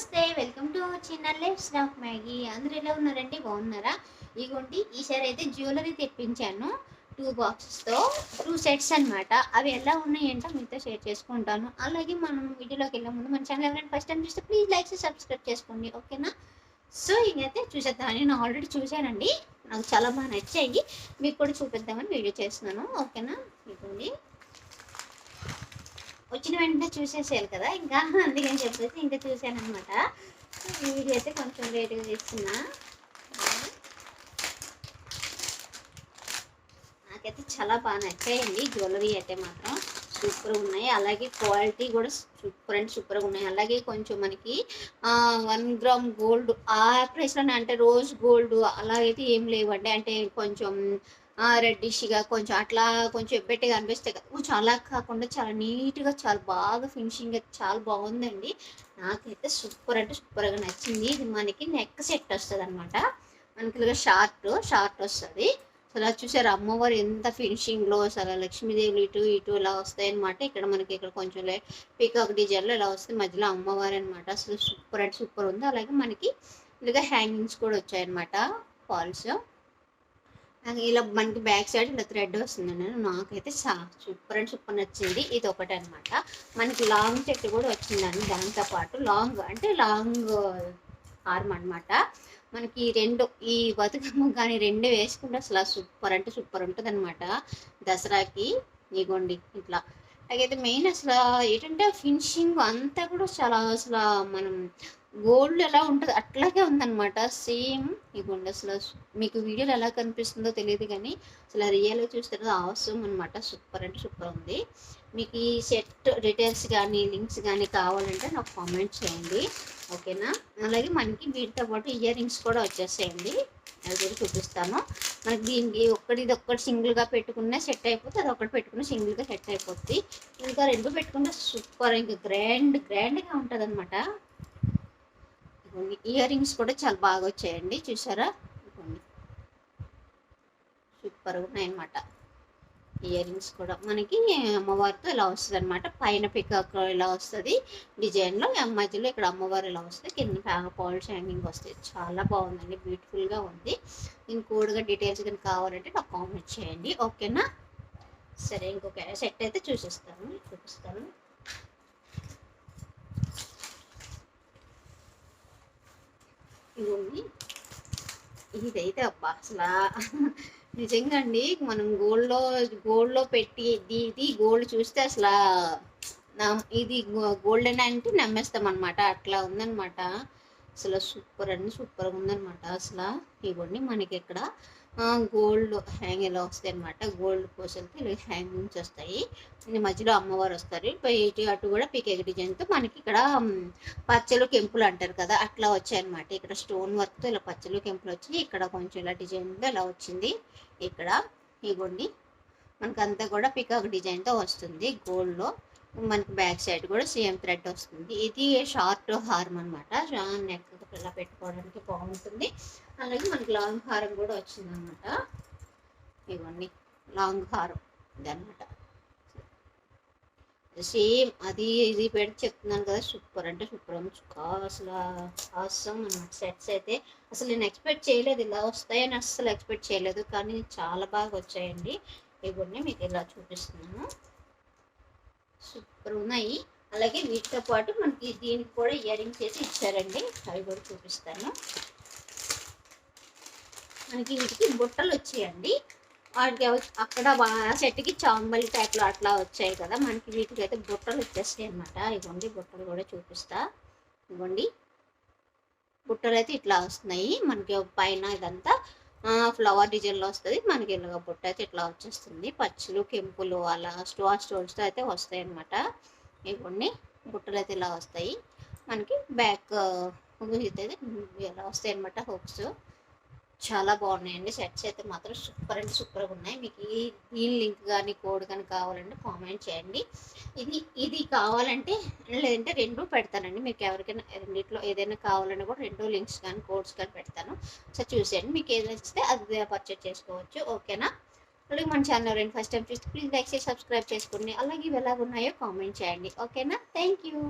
Namaste welcome to Chinna life stock Maggie. అందరు ఎలా ఉన్నారండి? బాగున్నారా? ఇగోండి ఈసారి అయితే జ్యువెలరీ తెప్పించాను. టూ బాక్సెస్తో టూ సెట్స్ అన్నమాట. అవి ఎలా ఉన్నాయంటే మీతో షేర్ చేసుకుంటాను. అలాగే మనం వీడియోలోకి వెళ్ళే ముందు మన ఛానల్ ఎవరైనా ఫస్ట్ టైం చూస్తే ప్లీజ్ లైక్ సబ్స్క్రైబ్ చేసుకోండి. ఓకేనా? సో ఇంకైతే చూసేద్దాం. నేను ఆల్రెడీ చూశానండి. నాకు చాలా బాగా నచ్చాయి. మీకు కూడా చూపిద్దామని వీడియో చేస్తున్నాను. ఓకేనా? ఇదిగోండి వచ్చిన వెంటనే చూసేసేయాలి కదా. ఇంకా అందుకని చెప్పేసి ఇంకా చూశాను అనమాట ఈ వీడియో అయితే కొంచెం లేట్గా చేస్తున్నా. నాకైతే చాలా బాగా నచ్చాయండి. జ్యువెలరీ అయితే మాత్రం సూపర్ ఉన్నాయి. అలాగే క్వాలిటీ కూడా సూపర్ అండ్ సూపర్గా ఉన్నాయి. అలాగే కొంచెం మనకి వన్ గ్రామ్ గోల్డ్ ఆ ప్రైస్లోనే అంటే రోజ్ గోల్డ్ అలాగైతే ఏం లేవండి. అంటే కొంచెం రెడ్డిష్గా కొంచెం అట్లా కొంచెం ఎబ్బెట్టుగా అనిపిస్తాయి కదా కొంచెం అలా కాకుండా చాలా నీట్గా చాలా బాగా ఫినిషింగ్ అయితే చాలా బాగుందండి. నాకైతే సూపర్ అంటే సూపర్గా నచ్చింది. ఇది మనకి నెక్ సెట్ వస్తుంది అనమాట మనకి షార్ట్ షార్ట్ వస్తుంది. అసలు చూసారు అమ్మవారు ఎంత ఫినిషింగ్లో అసలు లక్ష్మీదేవులు ఇటు ఇటు ఇలా వస్తాయన్నమాట. ఇక్కడ మనకి ఇక్కడ కొంచెం పీకాక్ డిజైన్లో ఇలా వస్తే మధ్యలో అమ్మవారు అనమాట అసలు సూపర్ అంటే సూపర్ ఉంది. అలాగే మనకి ఇలాగ హ్యాంగింగ్స్ కూడా వచ్చాయన్నమాట. ఫాల్స్ ఇలా మనకి బ్యాక్ సైడ్ ఇలా థ్రెడ్ వస్తుందండి నాకైతే సూపర్ అండ్ సూపర్ నచ్చింది. ఇది ఒకటి అనమాట మనకి లాంగ్ చెట్టు కూడా వచ్చిందండి దాంతో పాటు. లాంగ్ అంటే లాంగ్ ఆర్మ్ అనమాట మనకి రెండు ఈ బతుకమ్మ కానీ రెండు వేసుకుంటే అసలు సూపర్ అంటే సూపర్ ఉంటుంది అనమాట దసరాకి ఇగోండి ఇట్లా. అయితే మెయిన్ అసలు ఏంటంటే ఫినిషింగ్ అంతా కూడా చాలా అసలు మనం గోల్డ్ ఎలా ఉంటుంది అట్లాగే ఉందన్నమాట. సేమ్ ఇగోండి అసలు మీకు వీడియోలో ఎలా కనిపిస్తుందో తెలియదు కానీ అసలు రియల్గా చూస్తే అవసరం అనమాట సూపర్ అంటే సూపర్ ఉంది. మీకు ఈ సెట్ డీటెయిల్స్ కానీ లింక్స్ కానీ కావాలంటే నాకు కామెంట్ చేయండి. ఓకేనా అలాగే మనకి వీటితో పాటు ఇయర్ రింగ్స్ కూడా వచ్చేసేయండి. అది కూడా చూపిస్తాను. మనకి దీనికి ఒక్కటి ఇది ఒక్కటి సింగిల్గా పెట్టుకున్న సెట్ అయిపోతుంది అది ఒకటి పెట్టుకున్న సింగిల్గా సెట్ అయిపోతుంది ఇంకా రెండు పెట్టుకుంటే సూపర్ ఇంకా గ్రాండ్ గ్రాండ్గా ఉంటుంది అనమాట ఇయర్ రింగ్స్ కూడా చాలా బాగా వచ్చాయండి చూసారా? సూపర్గా ఉన్నాయన్నమాట. ఇయర్ రింగ్స్ కూడా మనకి అమ్మవారితో ఇలా వస్తుంది అనమాట పైన పికాక్ ఇలా వస్తుంది డిజైన్లో మధ్యలో ఇక్కడ అమ్మవారు ఇలా వస్తుంది కింద పాల్స్ హ్యాంగింగ్ వస్తాయి చాలా బాగుందండి బ్యూటిఫుల్గా ఉంది. దీని కోడ్గా డీటెయిల్స్ కానీ కావాలంటే నాకు కామెంట్ చేయండి. ఓకేనా? సరే ఇంకొక సెట్ అయితే చూసిస్తాను చూపిస్తాను. ఇవన్నీ ఇదైతే అబ్బా అసలు నిజంగా అండి మనం గోల్డ్లో గోల్డ్లో పెట్టి ఇది ఇది గోల్డ్ చూస్తే అసలు ఇది గోల్డ్ అని అంటే నమ్మేస్తాం అనమాట అట్లా ఉందన్నమాట. అసలు సూపర్ అండి సూపర్గా ఉందన్నమాట. అసలు ఇవ్వండి మనకి ఇక్కడ గోల్డ్ హ్యాంగ్ ఎలా వస్తాయి అనమాట గోల్డ్ పోసలతో ఇలా హ్యాంగింగ్స్ వస్తాయి మధ్యలో అమ్మవారు వస్తారు. ఇటు అటు కూడా పికేక్ డిజైన్తో మనకి ఇక్కడ పచ్చలు కెంపులు అంటారు కదా అట్లా వచ్చాయి అనమాట ఇక్కడ స్టోన్ వర్క్తో ఇలా పచ్చలు కెంపులు వచ్చి ఇక్కడ కొంచెం ఇలా డిజైన్తో ఇలా వచ్చింది ఇక్కడ ఇవ్వండి మనకంతా కూడా పికాక్ డిజైన్తో వస్తుంది. గోల్డ్లో మనకి బ్యాక్ సైడ్ కూడా సేమ్ థ్రెడ్ వస్తుంది. ఇది షార్ట్ హారం అనమాట నెక్ ఇలా పెట్టుకోవడానికి బాగుంటుంది. అలాగే మనకి లాంగ్ హారం కూడా వచ్చింది అనమాట ఇవన్నీ లాంగ్ హారం ఇదనమాట సేమ్ అది ఇది పెట్టి చెప్తున్నాను కదా సూపర్ అంటే సూపర్ అసలు అవసరం అనమాట సెట్స్ అయితే అసలు నేను ఎక్స్పెక్ట్ చేయలేదు. ఇలా వస్తాయని అస్సలు ఎక్స్పెక్ట్ చేయలేదు. కానీ చాలా బాగా వచ్చాయండి. ఇవన్నీ మీకు ఇలా చూపిస్తున్నాను. సూపర్ ఉన్నాయి అలాగే వీటితో పాటు మనకి దీనికి కూడా ఇయరింగ్ చేసి ఇచ్చారండి. అవి కూడా చూపిస్తాను. మనకి వీటికి బుట్టలు వచ్చాయండి. వాటికి అక్కడ సెట్కి చాంబలి టైప్లో అట్లా వచ్చాయి కదా. మనకి వీటికి అయితే బుట్టలు వచ్చేస్తాయి అనమాట ఇవ్వండి బుట్టలు కూడా చూపిస్తా. ఇవ్వండి. బుట్టలు అయితే ఇట్లా వస్తున్నాయి. మనకి పైన ఇదంతా ఫ్లవర్ డిజైన్లో వస్తుంది. మనకి ఇలాగ బుట్ట అయితే ఇట్లా వచ్చేస్తుంది. పచ్చులు కెంపులు అలా స్టోన్ స్టోన్స్తో అయితే వస్తాయి అనమాట ఇవన్నీ బుట్టలు అయితే ఇలా వస్తాయి. మనకి బ్యాక్ అయితే ఇలా వస్తాయి అనమాట హుక్స్ చాలా బాగున్నాయండి. సెట్స్ అయితే మాత్రం సూపర్ అండ్ సూపర్గా ఉన్నాయి. మీకు ఈ దీని లింక్ కానీ కోడ్ కానీ కావాలంటే కామెంట్ చేయండి. ఇది ఇది కావాలంటే లేదంటే రెండు పెడతానండి. మీకు ఎవరికైనా రెండిట్లో ఏదైనా కావాలన్నా కూడా రెండు లింక్స్ కానీ కోడ్స్ కానీ పెడతాను. సో చూసేయండి. మీకు ఏది నచ్చితే అది పర్చేజ్ చేసుకోవచ్చు. ఓకేనా? అలాగే మన ఛానల్ రెండు ఫస్ట్ టైం చూస్తే ప్లీజ్ లైక్ చేసి సబ్స్క్రైబ్ చేసుకోండి. అలాగే ఇవి ఎలా ఉన్నాయో కామెంట్ చేయండి. ఓకేనా? Thank you